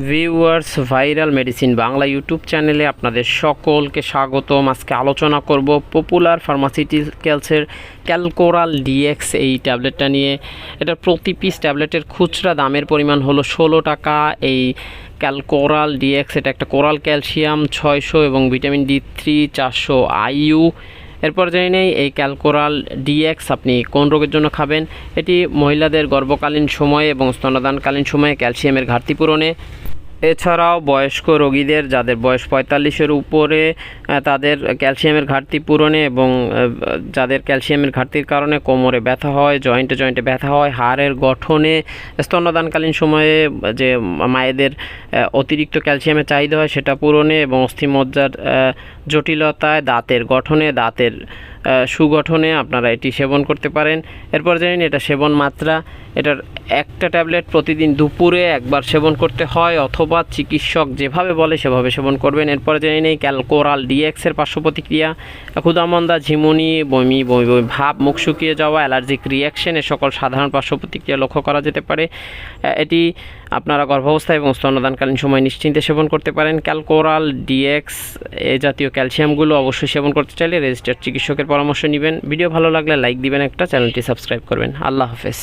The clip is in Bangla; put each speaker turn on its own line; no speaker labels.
Viewers, viral medicine Bangla YouTube চ্যানেলে আপনাদের সকলকে স্বাগতম। আজকে আলোচনা করব পপুলার ফার্মাসিউটিক্যালসের ক্যালকোরাল ডিএক্স এই ট্যাবলেটটা নিয়ে। এটা প্রতি পিস ট্যাবলেটের খুচরা দামের পরিমাণ হলো ষোলো টাকা। এই ক্যালকোরাল ডিএক্স এটা একটা কোরাল ক্যালসিয়াম ছয়শো এবং ভিটামিন ডি থ্রি চারশো আইইউ এরপর জেনে নেই, এই ক্যালকোরাল ডিএক্স আপনি কোন রোগের জন্য খাবেন? এটি মহিলাদের গর্ভকালীন সময়ে এবং স্তনদানকালীন সময়ে ক্যালসিয়ামের ঘাটতি পূরণে এছাড়াও বয়স্ক রোগীদের যাদের বয়স পঁয়তাল্লিশের উপরে তাদের ক্যালসিয়ামের ঘাটতি পূরণে এবং যাদের ক্যালসিয়ামের ঘাটতির কারণে কোমরে ব্যথা হয়, জয়েন্টে জয়েন্টে ব্যথা হয়, হাড়ের গঠনে স্তন্যদানকালীন সময়ে যে মায়েদের অতিরিক্ত ক্যালসিয়ামের চাহিদা হয় সেটা পূরণে এবং অস্থিমজ্জার জটিলতায় দাঁতের গঠনে, দাঁতের সুগঠনে আপনারা এটি সেবন করতে পারেন। এরপর জানেন এটা সেবন মাত্রা। এটার একটা ট্যাবলেট প্রতিদিন দুপুরে একবার সেবন করতে হয় অথবা চিকিৎসক যেভাবে বলে সেভাবে সেবন করবেন। এরপর জেনে নেই ক্যালকোরাল ডিএক্সের পার্শ্ব প্রতিক্রিয়া, ক্ষুদামন্দা, ঝিমুনি, বমি বমি বমি, ভাব, মুখ শুকিয়ে যাওয়া, অ্যালার্জিক রিয়াকশন এ সকল সাধারণ পার্শ্ব প্রতিক্রিয়া লক্ষ্য করা যেতে পারে। এটি আপনারা গর্ভাবস্থা এবং স্তন্যদানকালীন সময় নিশ্চিন্তে সেবন করতে পারেন। ক্যালকোরাল ডিএক্স এ জাতীয় ক্যালসিয়ামগুলো অবশ্যই সেবন করতে চাইলে রেজিস্টার্ড চিকিৎসকের পরামর্শ নেবেন। ভিডিও ভালো লাগলে লাইক দিবেন একটা চ্যানেলটি সাবস্ক্রাইব করবেন। আল্লাহ হাফেজ।